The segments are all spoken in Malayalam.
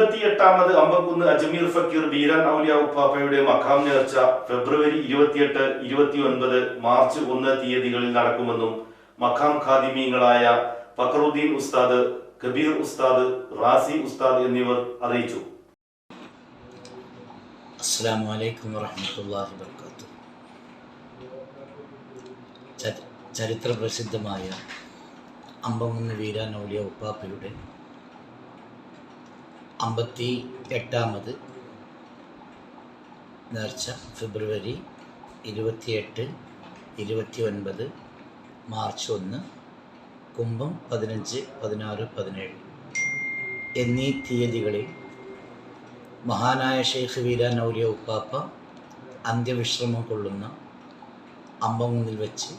മടക്കുന്ന് അജ്മീർ ഫക്കീർ ബീരാൻ ഔലിയ ഉപ്പാപ്പയുടെ മഖാം നേർച്ച ഫെബ്രുവരി ഇരുപത്തിയെട്ട് ഇരുപത്തിയൊൻപത് മാർച്ച് ഒന്ന് തീയതികളിൽ നടക്കുമെന്നും മഖാം ഖാദിമീങ്ങളായ ഫക്രുദ്ദീൻ ഉസ്താദ് കബീർ ഉസ്താദ് റാസി ഉസ്താദ് എന്നിവർ അറിയിച്ചു. അസ്സാം വലൈക്കും വറഹമത്തല്ലാഹി വർക്കാത്തു ചരിത്ര പ്രസിദ്ധമായ അമ്പമൂന്ന് വീരാനൗലിയ ഉപ്പാപ്പയുടെ അമ്പത്തി എട്ടാമത് നേർച്ച ഫെബ്രുവരി ഇരുപത്തിയെട്ട് ഇരുപത്തി ഒൻപത് മാർച്ച് ഒന്ന് കുംഭം പതിനഞ്ച് പതിനാറ് പതിനേഴ് എന്നീ തീയതികളിൽ മഹാനായ ഷെയ്ഖ് വീരാൻ നൗര്യ ഉപ്പാപ്പ അന്ത്യവിശ്രമം കൊള്ളുന്ന അമ്പമുന്നിൽ വെച്ച്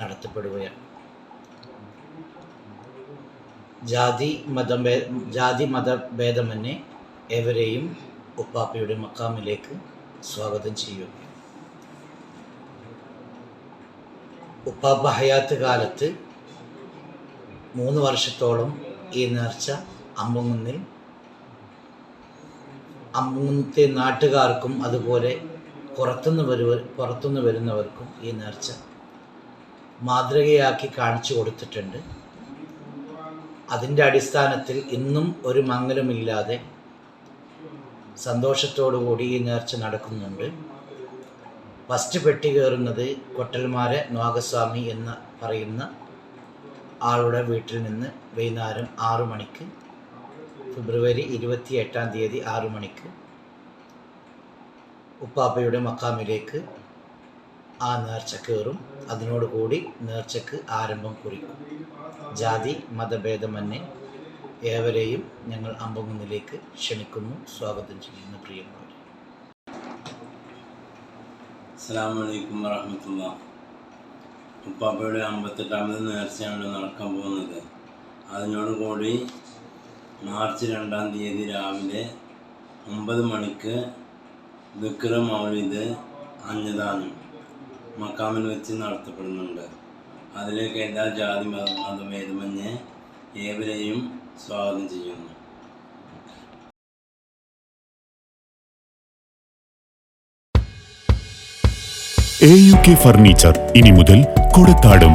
നടത്തപ്പെടുകയാണ്. ജാതി മതം ജാതി മതഭേദമന്യേ ഏവരെയും ഉപ്പാപ്പയുടെ മക്കാമിലേക്ക് സ്വാഗതം ചെയ്യും ഉപ്പാപ്പ ഹയാത്ത് കാലത്ത് മൂന്ന് വർഷത്തോളം ഈ നേർച്ച അമ്പുങ്ങുന്നിൽ അമ്പുങ്ങുന്നത്തെ നാട്ടുകാർക്കും അതുപോലെ പുറത്തുനിന്ന് വരുവ പുറത്തുനിന്ന് വരുന്നവർക്കും ഈ നേർച്ച മാതൃകയാക്കി കാണിച്ചു കൊടുത്തിട്ടുണ്ട്. അതിന്റെ അടിസ്ഥാനത്തിൽ ഇന്നും ഒരു മങ്ങലുമില്ലാതെ കൂടി ഈ നേർച്ച നടക്കുന്നുണ്ട്. ഫസ്റ്റ് പെട്ടി കയറുന്നത് കൊട്ടൽമാരെ നാഗസ്വാമി എന്ന് പറയുന്ന ആളുടെ വീട്ടിൽ നിന്ന് വൈകുന്നേരം ആറു മണിക്ക് ഫെബ്രുവരി ഇരുപത്തി എട്ടാം തീയതി ആറു മണിക്ക് ഉപ്പാപ്പയുടെ മക്കാമിലേക്ക് ആ നേർച്ച കയറും. അതിനോടുകൂടി നേർച്ചക്ക് ആരംഭം കുറിക്കും. ജാതി മതഭേദമന്യേ ഏവരെയും ഞങ്ങൾ അമ്പകുന്നിലേക്ക് ക്ഷണിക്കുന്നു. സ്വാഗതം ചെയ്യുന്നു പ്രിയമുള്ളവർ അസ്സാം വറഹമത്തുള്ള. ഉപ്പാപ്പയുടെ അമ്പത്തെട്ടാമത് നേർച്ചയാണ് നടക്കാൻ പോകുന്നത്. അതിനോടുകൂടി മാർച്ച് രണ്ടാം തീയതി രാവിലെ ഒമ്പത് മണിക്ക് ദുഃഖ മൗലിദ് അന്നദാനം മക്കാമിൽ വെച്ച് നടത്തപ്പെടുന്നുണ്ട്. അതിലേക്ക് എല്ലാ ജാതി മത മതഭേദമന്യേ ഏവരെയും സ്വാഗതം ചെയ്യുന്നു. എ യു കെ ഫർണിച്ചർ ഇനി മുതൽ കൊടത്താടും.